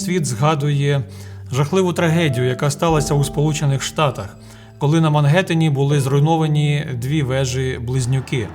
світ згадує жахливу трагедію, яка сталася у Сполучених Штатах, коли на Мангеттені були зруйновані дві вежі близнюки.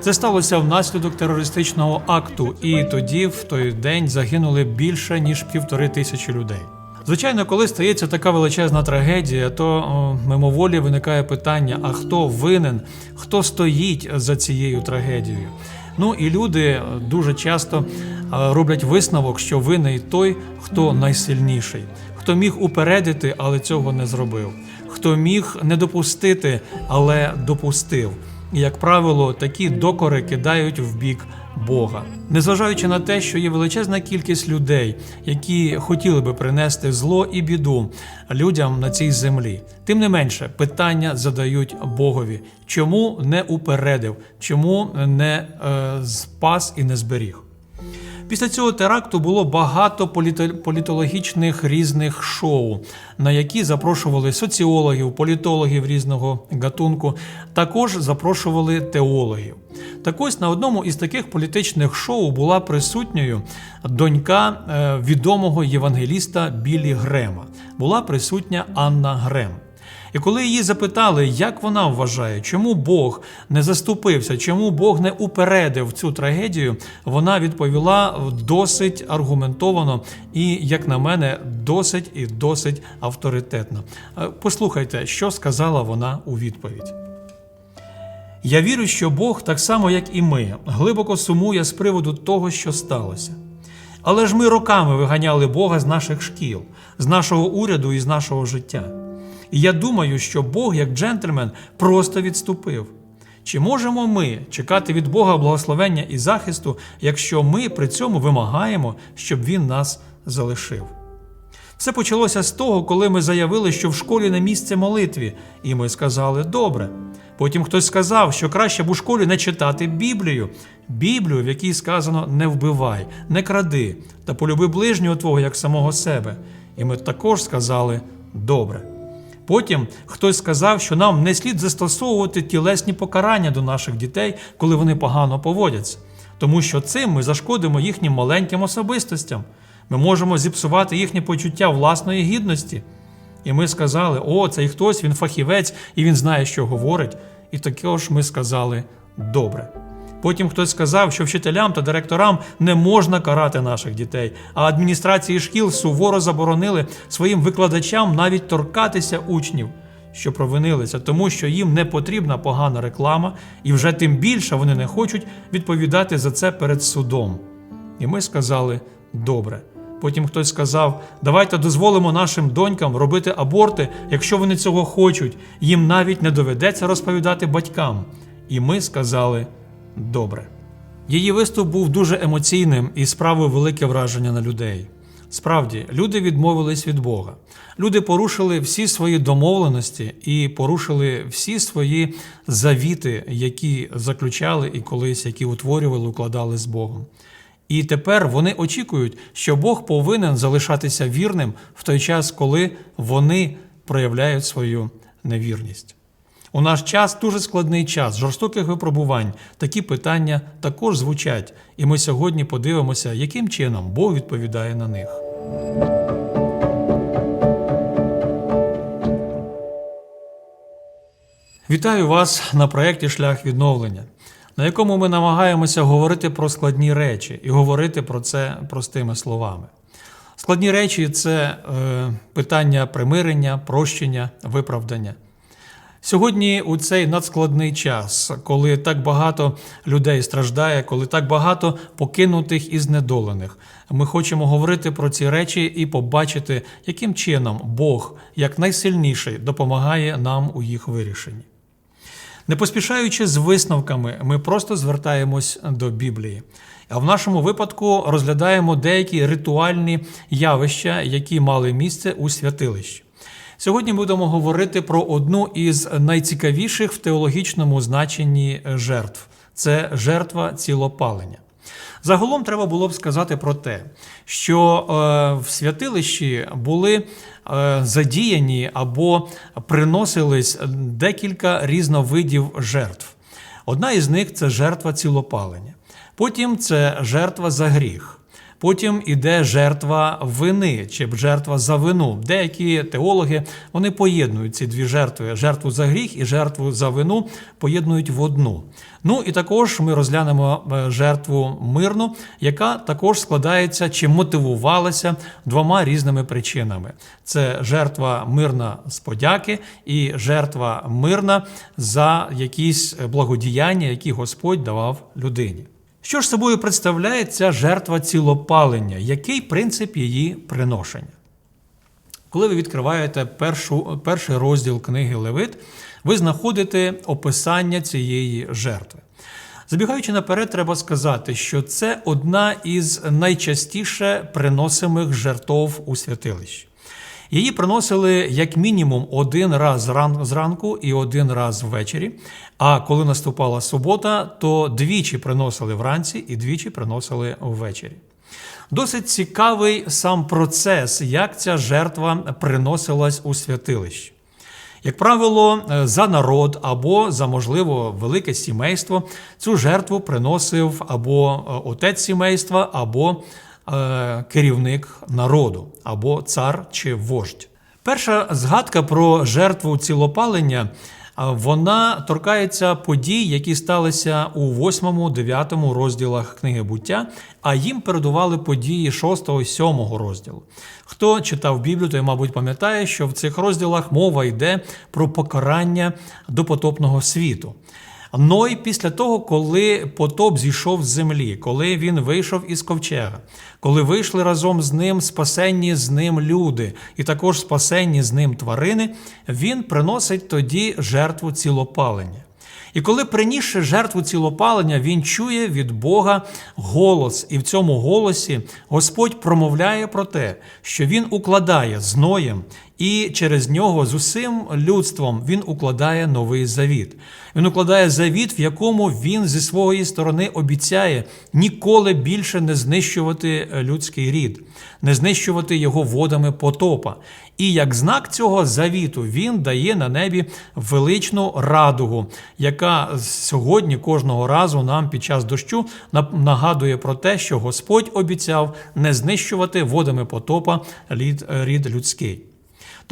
Це сталося внаслідок терористичного акту, і тоді, в той день, загинули більше ніж півтори тисячі людей. Звичайно, коли стається така величезна трагедія, то о, мимоволі виникає питання: а хто винен, хто стоїть за цією трагедією? Ну і люди е, дуже часто е, роблять висновок, що винний той, хто найсильніший, хто міг упередити, але цього не зробив, хто міг не допустити, але допустив. І, як правило, такі докори кидають в бік Бога, незважаючи на те, що є величезна кількість людей, які хотіли би принести зло і біду людям на цій землі. Тим не менше, питання задають Богові, чому не упередив, чому не е, спас і не зберіг. Після цього теракту було багато політо- політологічних різних шоу, на які запрошували соціологів, політологів різного гатунку, також запрошували теологів. Так ось на одному із таких політичних шоу була присутньою донька е, відомого євангеліста Білі Грема. Була присутня Анна Грем. І коли її запитали, як вона вважає, чому Бог не заступився, чому Бог не упередив цю трагедію, вона відповіла досить аргументовано і, як на мене, досить і досить авторитетно. Е, Послухайте, що сказала вона у відповідь. Я вірю, що Бог, так само як і ми, глибоко сумує з приводу того, що сталося. Але ж ми роками виганяли Бога з наших шкіл, з нашого уряду і з нашого життя. І я думаю, що Бог, як джентльмен, просто відступив. Чи можемо ми чекати від Бога благословення і захисту, якщо ми при цьому вимагаємо, щоб Він нас залишив? Все почалося з того, коли ми заявили, що в школі не місце молитві, і ми сказали добре. Потім хтось сказав, що краще б у школі не читати Біблію, Біблію, в якій сказано не вбивай, не кради та полюби ближнього твого як самого себе. І ми також сказали добре. Потім хтось сказав, що нам не слід застосовувати тілесні покарання до наших дітей, коли вони погано поводяться, тому що цим ми зашкодимо їхнім маленьким особистостям. Ми можемо зіпсувати їхнє почуття власної гідності. І ми сказали: о, цей хтось, він фахівець і він знає, що говорить. І також ми сказали добре. Потім хтось сказав, що вчителям та директорам не можна карати наших дітей, а адміністрації шкіл суворо заборонили своїм викладачам навіть торкатися учнів, що провинилися, тому що їм не потрібна погана реклама, і вже тим більше вони не хочуть відповідати за це перед судом. І ми сказали добре. Потім хтось сказав: давайте дозволимо нашим донькам робити аборти, якщо вони цього хочуть. Їм навіть не доведеться розповідати батькам. І ми сказали добре. Її виступ був дуже емоційним і справив велике враження на людей. Справді, люди відмовились від Бога. Люди порушили всі свої домовленості і порушили всі свої завіти, які заключали і колись, які утворювали, укладали з Богом. І тепер вони очікують, що Бог повинен залишатися вірним в той час, коли вони проявляють свою невірність. У наш час дуже складний час жорстоких випробувань. Такі питання також звучать, і ми сьогодні подивимося, яким чином Бог відповідає на них. Вітаю вас на проєкті Шлях відновлення, на якому ми намагаємося говорити про складні речі і говорити про це простими словами. Складні речі це е, питання примирення, прощення, виправдання. Сьогодні у цей надскладний час, коли так багато людей страждає, коли так багато покинутих і знедолених, ми хочемо говорити про ці речі і побачити, яким чином Бог, як найсильніший, допомагає нам у їх вирішенні. Не поспішаючи з висновками, ми просто звертаємось до Біблії. А в нашому випадку розглядаємо деякі ритуальні явища, які мали місце у святилищі. Сьогодні будемо говорити про одну із найцікавіших в теологічному значенні жертв це жертва цілопалення. Загалом треба було б сказати про те, що е, в святилищі були е, задіяні або приносились декілька різновидів жертв. Одна із них це жертва цілопалення. Потім це жертва за гріх. Потім іде жертва вини чи жертва за вину. Деякі теологи вони поєднують ці дві жертви: жертву за гріх і жертву за вину поєднують в одну. Ну і також ми розглянемо е, жертву мирну, яка також складається чи мотивувалася двома різними причинами: це жертва мирна з подяки і жертва мирна за якісь благодіяння, які Господь давав людині. Що ж собою представляє ця жертва цілопалення? Який принцип її приношення? Коли ви відкриваєте першу, перший розділ книги Левит, ви знаходите описання цієї жертви. Забігаючи наперед, треба сказати, що це одна із найчастіше приносимих жертв у святилищі. Її приносили як мінімум один раз зранку і один раз ввечері. А коли наступала субота, то двічі приносили вранці і двічі приносили ввечері. Досить цікавий сам процес, як ця жертва приносилась у святилище. Як правило, е, за народ або за можливо велике сімейство цю жертву приносив або е, отець сімейства, або керівник народу, або цар чи вождь. Перша згадка про жертву цілопалення. Вона торкається подій, які сталися у 8-9 розділах книги буття, а їм передували події 6-7 розділу. Хто читав Біблію, той, мабуть, пам'ятає, що в цих розділах мова йде про покарання допотопного світу. Ной після того, коли потоп зійшов з землі, коли він вийшов із ковчега, коли вийшли разом з ним спасенні з ним люди, і також спасенні з ним тварини, він приносить тоді жертву цілопалення. І коли принісши жертву цілопалення, він чує від Бога голос, і в цьому голосі Господь промовляє про те, що він укладає з Ноєм, і через нього з усім людством він укладає новий завіт. Він укладає завіт, в якому він зі своєї сторони обіцяє ніколи більше не знищувати людський рід, не знищувати його водами потопа. І як знак цього завіту він дає на небі величну радугу, яка сьогодні кожного разу нам під час дощу нагадує про те, що Господь обіцяв не знищувати водами потопа рід, рід людський.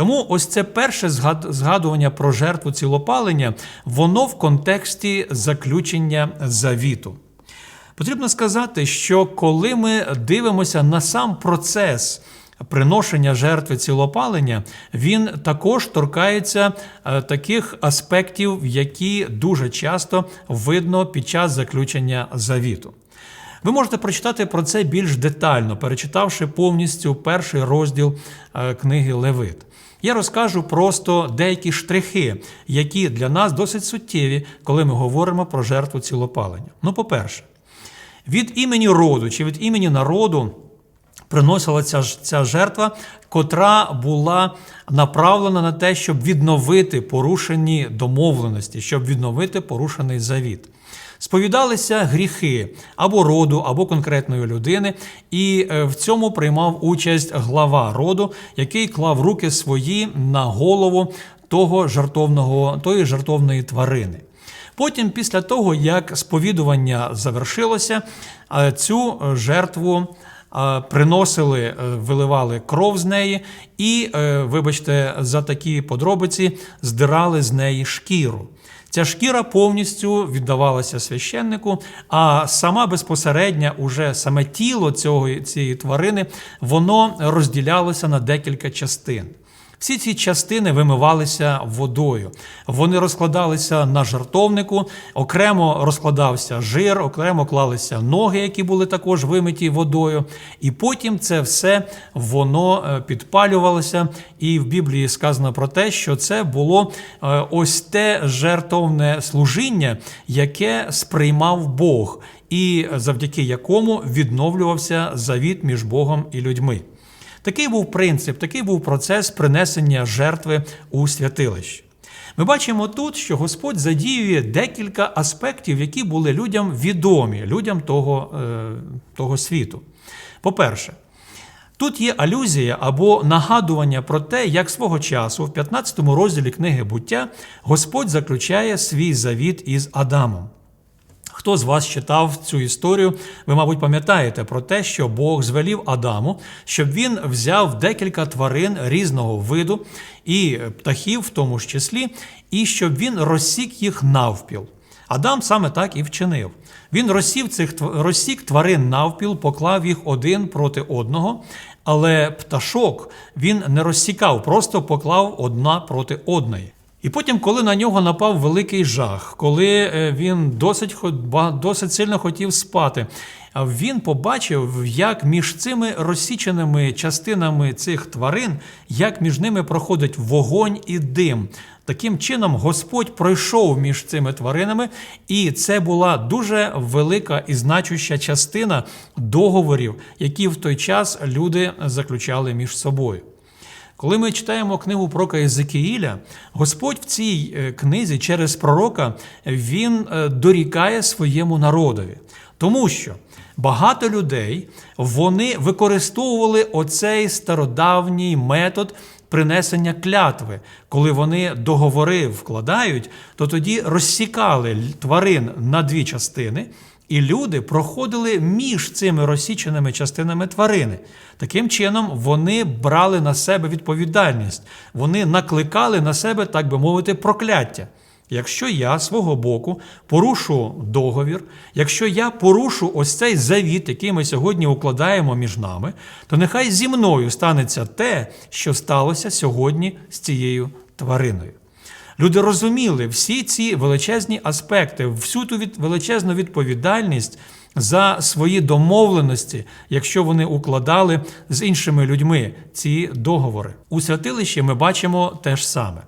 Тому ось це перше згадування про жертву цілопалення, воно в контексті заключення завіту. Потрібно сказати, що коли ми дивимося на сам процес приношення жертви цілопалення, він також торкається е, таких аспектів, які дуже часто видно під час заключення завіту. Ви можете прочитати про це більш детально, перечитавши повністю перший розділ е, книги Левит. Я розкажу просто деякі штрихи, які для нас досить суттєві, коли ми говоримо про жертву цілопалення. Ну, по-перше, від імені роду чи від імені народу приносила ця, ця жертва, котра була направлена на те, щоб відновити порушені домовленості, щоб відновити порушений завіт. Сповідалися гріхи або роду, або конкретної людини, і е, в цьому приймав участь глава роду, який клав руки свої на голову того жартовного, тої жартовної тварини. Потім, після того, як сповідування завершилося, е, цю е, жертву приносили, виливали кров з неї, і, вибачте, за такі подробиці здирали з неї шкіру. Ця шкіра повністю віддавалася священнику, а сама безпосередня, уже саме тіло цього, цієї тварини, воно розділялося на декілька частин. Всі ці частини вимивалися водою. Вони розкладалися на жартовнику, окремо розкладався жир, окремо клалися ноги, які були також вимиті водою. І потім це все воно е, підпалювалося. І в Біблії сказано про те, що це було е, ось те жертовне служіння, яке сприймав Бог, і завдяки якому відновлювався завіт між Богом і людьми. Такий був принцип, такий був процес принесення жертви у святилище. Ми бачимо тут, що Господь задіює декілька аспектів, які були людям відомі, людям того, е, того світу. По-перше, Тут є алюзія або нагадування про те, як свого часу, в 15 розділі книги буття, Господь заключає свій завіт із Адамом. Хто з вас читав цю історію, ви, мабуть, пам'ятаєте про те, що Бог звелів Адаму, щоб він взяв декілька тварин різного виду і птахів, в тому ж числі, і щоб він розсік їх навпіл. Адам саме так і вчинив. Він розсів цих розсік тварин навпіл, поклав їх один проти одного, але пташок він не розсікав, просто поклав одна проти одної. І потім, коли на нього напав великий жах, коли е, він досить, досить сильно хотів спати, він побачив, як між цими розсіченими частинами цих тварин, як між ними проходить вогонь і дим. Таким чином, Господь пройшов між цими тваринами, і це була дуже велика і значуща частина договорів, які в той час люди заключали між собою. Коли ми читаємо книгу пророка Єзекіїля, Господь в цій е, книзі через пророка він е, дорікає своєму народові, тому що багато людей вони використовували оцей стародавній метод принесення клятви. Коли вони договори вкладають, то тоді розсікали тварин на дві частини. І люди проходили між цими розсіченими частинами тварини. Таким чином, вони брали на себе відповідальність, вони накликали на себе, так би мовити, прокляття. Якщо я свого боку порушу договір, якщо я порушу ось цей завіт, який ми сьогодні укладаємо між нами, то нехай зі мною станеться те, що сталося сьогодні з цією твариною. Люди розуміли всі ці величезні аспекти, всю ту від, величезну відповідальність за свої домовленості, якщо вони укладали з іншими людьми ці договори. У святилищі ми бачимо те ж саме.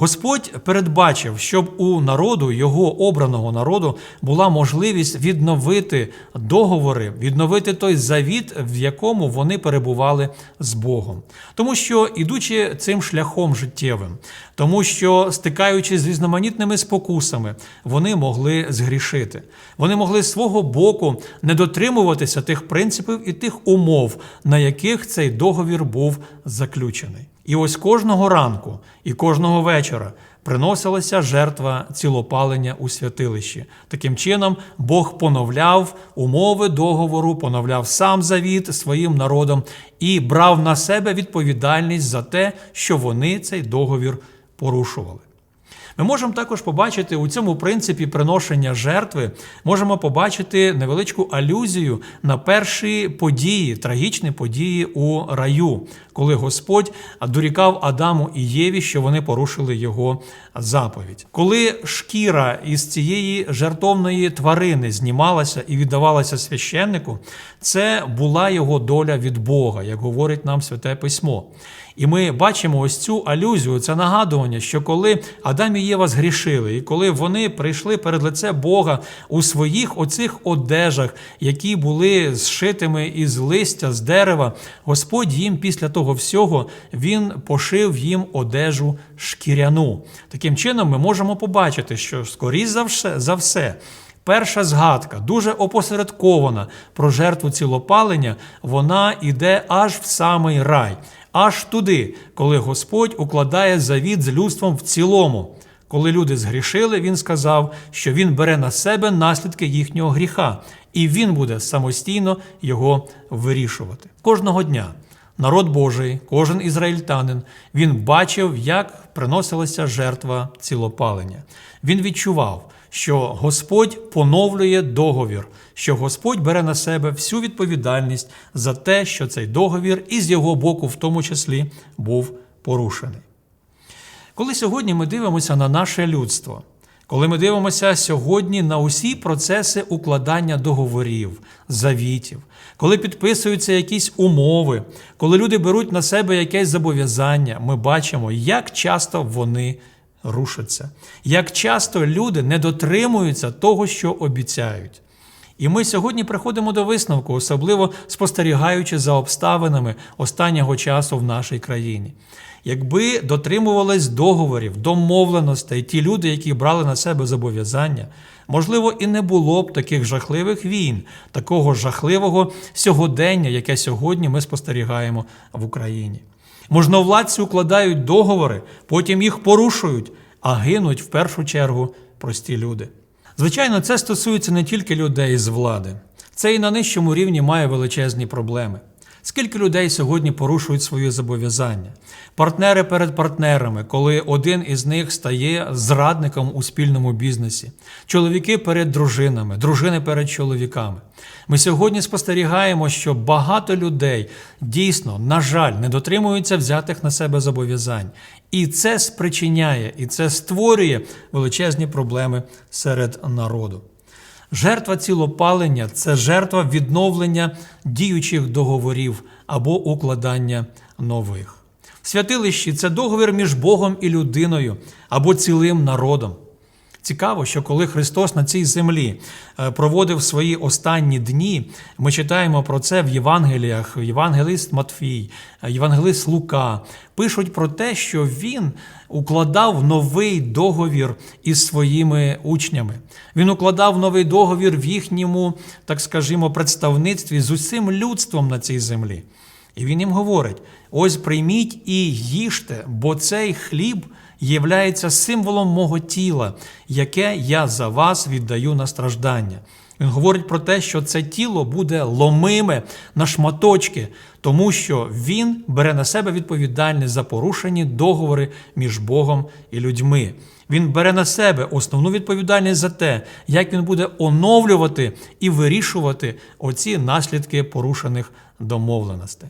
Господь передбачив, щоб у народу, його обраного народу, була можливість відновити договори, відновити той завіт, в якому вони перебували з Богом. Тому що, ідучи цим шляхом життєвим, тому що, стикаючись з різноманітними спокусами, вони могли згрішити. Вони могли з свого боку не дотримуватися тих принципів і тих умов, на яких цей договір був заключений. І ось кожного ранку і кожного вечора приносилася жертва цілопалення у святилищі. Таким чином, Бог поновляв умови договору, поновляв сам завіт своїм народом і брав на себе відповідальність за те, що вони цей договір порушували. Ми можемо також побачити у цьому принципі приношення жертви, можемо побачити невеличку алюзію на перші події, трагічні події у раю, коли Господь дорікав Адаму і Єві, що вони порушили його заповідь. Коли шкіра із цієї жертовної тварини знімалася і віддавалася священнику, це була його доля від Бога, як говорить нам Святе Письмо. І ми бачимо ось цю алюзію, це нагадування, що коли Адам і Єва згрішили, і коли вони прийшли перед лице Бога у своїх оцих одежах, які були зшитими із листя, з дерева, Господь їм після того всього він пошив їм одежу шкіряну. Таким чином, ми можемо побачити, що скоріш за все, за все. Перша згадка, дуже опосередкована про жертву цілопалення, вона йде аж в самий рай, аж туди, коли Господь укладає завіт з людством в цілому. Коли люди згрішили, він сказав, що він бере на себе наслідки їхнього гріха, і він буде самостійно його вирішувати. Кожного дня народ Божий, кожен ізраїльтанин, він бачив, як приносилася жертва цілопалення. Він відчував, що Господь поновлює договір, що Господь бере на себе всю відповідальність за те, що цей договір і з його боку, в тому числі, був порушений. Коли сьогодні ми дивимося на наше людство, коли ми дивимося сьогодні на усі процеси укладання договорів, завітів, коли підписуються якісь умови, коли люди беруть на себе якесь зобов'язання, ми бачимо, як часто вони рушаться, як часто люди не дотримуються того, що обіцяють. І ми сьогодні приходимо до висновку, особливо спостерігаючи за обставинами останнього часу в нашій країні. Якби дотримувались договорів, домовленостей ті люди, які брали на себе зобов'язання, можливо, і не було б таких жахливих війн, такого жахливого сьогодення, яке сьогодні ми спостерігаємо в Україні. Можновладці укладають договори, потім їх порушують, а гинуть в першу чергу прості люди. Звичайно, це стосується не тільки людей з влади, це і на нижчому рівні має величезні проблеми. Скільки людей сьогодні порушують свої зобов'язання? Партнери перед партнерами, коли один із них стає зрадником у спільному бізнесі, чоловіки перед дружинами, дружини перед чоловіками. Ми сьогодні спостерігаємо, що багато людей дійсно, на жаль, не дотримуються взятих на себе зобов'язань. І це спричиняє, і це створює величезні проблеми серед народу. Жертва цілопалення це жертва відновлення діючих договорів або укладання нових. В святилищі це договір між Богом і людиною або цілим народом. Цікаво, що коли Христос на цій землі е, проводив свої останні дні, ми читаємо про це в Євангеліях, Євангелист Матфій, е, Євангелист Лука, пишуть про те, що він укладав новий договір із своїми учнями. Він укладав новий договір в їхньому, так скажімо, представництві з усім людством на цій землі. І він їм говорить: ось прийміть і їжте, бо цей хліб євляється символом мого тіла, яке я за вас віддаю на страждання. Він говорить про те, що це тіло буде ломиме на шматочки, тому що він бере на себе відповідальність за порушені договори між Богом і людьми. Він бере на себе основну відповідальність за те, як він буде оновлювати і вирішувати оці наслідки порушених домовленостей.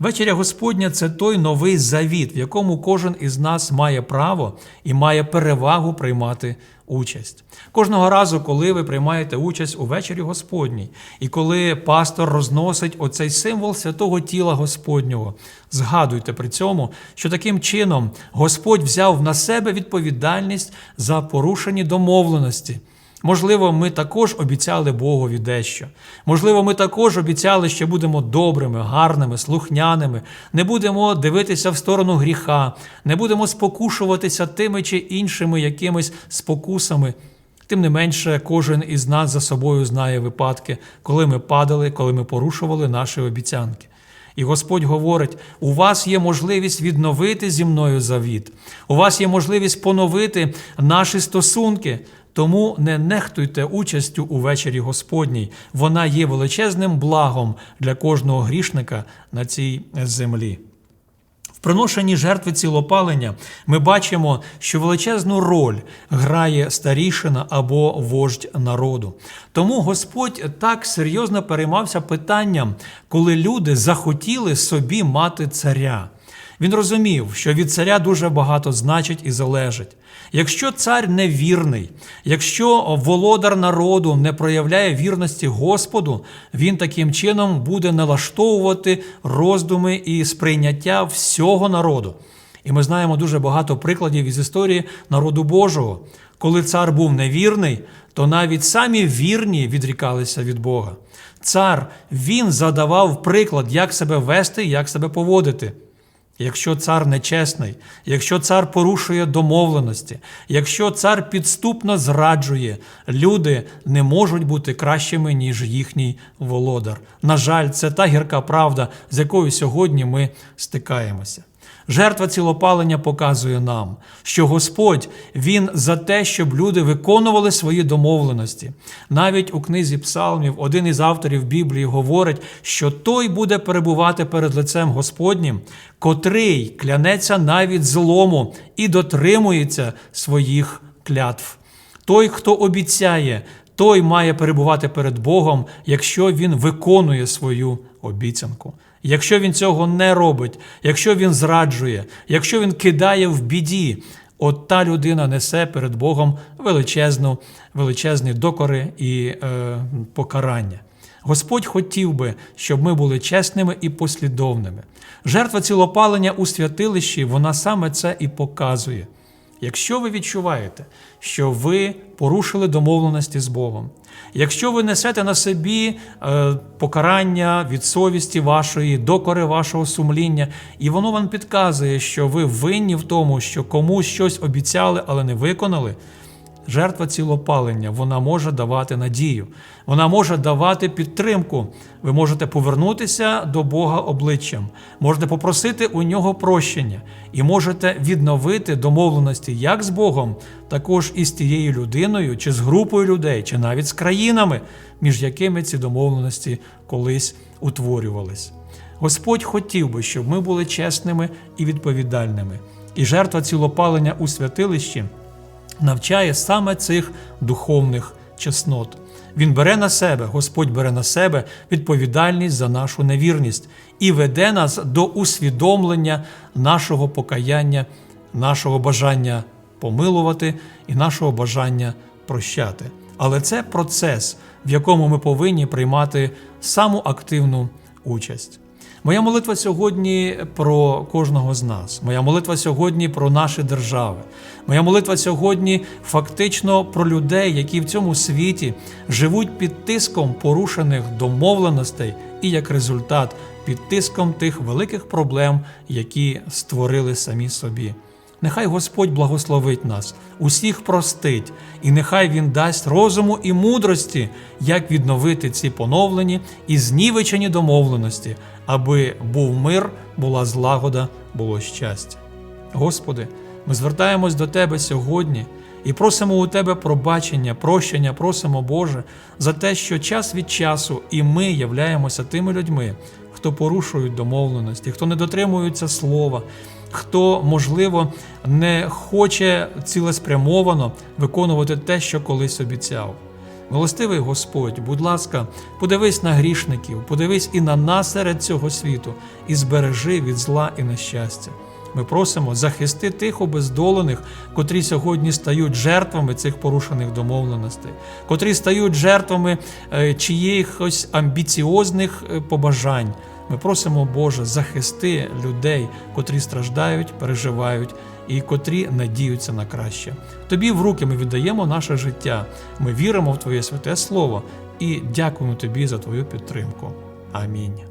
Вечеря Господня це той новий завіт, в якому кожен із нас має право і має перевагу приймати участь. Кожного разу, коли ви приймаєте участь у вечері Господній, і коли пастор розносить оцей символ святого тіла Господнього, згадуйте при цьому, що таким чином Господь взяв на себе відповідальність за порушені домовленості. Можливо, ми також обіцяли Богові дещо. Можливо, ми також обіцяли, що будемо добрими, гарними, слухняними, не будемо дивитися в сторону гріха, не будемо спокушуватися тими чи іншими якимись спокусами. Тим не менше, кожен із нас за собою знає випадки, коли ми падали, коли ми порушували наші обіцянки. І Господь говорить: у вас є можливість відновити зі мною завіт, у вас є можливість поновити наші стосунки. Тому не нехтуйте участю у вечері Господній. Вона є величезним благом для кожного грішника на цій землі. В приношенні жертви цілопалення ми бачимо, що величезну роль грає старішина або вождь народу. Тому Господь так серйозно переймався питанням, коли люди захотіли собі мати царя. Він розумів, що від царя дуже багато значить і залежить. Якщо цар невірний, якщо володар народу не проявляє вірності Господу, він таким чином буде налаштовувати роздуми і сприйняття всього народу. І ми знаємо дуже багато прикладів із історії народу Божого. Коли цар був невірний, то навіть самі вірні відрікалися від Бога. Цар він задавав приклад, як себе вести, як себе поводити. Якщо цар нечесний, якщо цар порушує домовленості, якщо цар підступно зраджує, люди не можуть бути кращими, ніж їхній володар. На жаль, це та гірка правда, з якою сьогодні ми стикаємося. Жертва цілопалення показує нам, що Господь Він за те, щоб люди виконували свої домовленості. Навіть у книзі Псалмів один із авторів Біблії говорить, що той буде перебувати перед лицем Господнім, котрий клянеться навіть злому і дотримується своїх клятв. Той, хто обіцяє, той має перебувати перед Богом, якщо він виконує свою обіцянку. Якщо він цього не робить, якщо він зраджує, якщо він кидає в біді, от та людина несе перед Богом величезну, величезні докори і е, покарання. Господь хотів би, щоб ми були чесними і послідовними. Жертва цілопалення у святилищі, вона саме це і показує. Якщо ви відчуваєте, що ви порушили домовленості з Богом, якщо ви несете на собі е, покарання від совісті вашої, докори вашого сумління, і воно вам підказує, що ви винні в тому, що комусь щось обіцяли, але не виконали, Жертва цілопалення вона може давати надію, вона може давати підтримку. Ви можете повернутися до Бога обличчям, можете попросити у нього прощення і можете відновити домовленості як з Богом, також і з тією людиною, чи з групою людей, чи навіть з країнами, між якими ці домовленості колись утворювались. Господь хотів би, щоб ми були чесними і відповідальними. І жертва цілопалення у святилищі навчає саме цих духовних чеснот. Він бере на себе, Господь бере на себе відповідальність за нашу невірність і веде нас до усвідомлення нашого покаяння, нашого бажання помилувати і нашого бажання прощати. Але це процес, в якому ми повинні приймати саму активну участь. Моя молитва сьогодні про кожного з нас. Моя молитва сьогодні про наші держави. Моя молитва сьогодні фактично про людей, які в цьому світі живуть під тиском порушених домовленостей і як результат під тиском тих великих проблем, які створили самі собі. Нехай Господь благословить нас, усіх простить, і нехай Він дасть розуму і мудрості, як відновити ці поновлені і знівечені домовленості, аби був мир, була злагода, було щастя. Господи, ми звертаємось до Тебе сьогодні і просимо у Тебе пробачення, прощення, просимо Боже, за те, що час від часу і ми являємося тими людьми, хто порушують домовленості, хто не дотримується слова, хто, можливо, не хоче цілеспрямовано виконувати те, що колись обіцяв. Милостивий Господь, будь ласка, подивись на грішників, подивись і на нас серед цього світу, і збережи від зла і нещастя. Ми просимо захисти тих обездолених, котрі сьогодні стають жертвами цих порушених домовленостей, котрі стають жертвами е, чиїхось амбіціозних е, побажань. Ми просимо, Боже, захисти людей, котрі страждають, переживають і котрі надіються на краще. Тобі в руки ми віддаємо наше життя. Ми віримо в Твоє святе Слово і дякуємо Тобі за Твою підтримку. Амінь.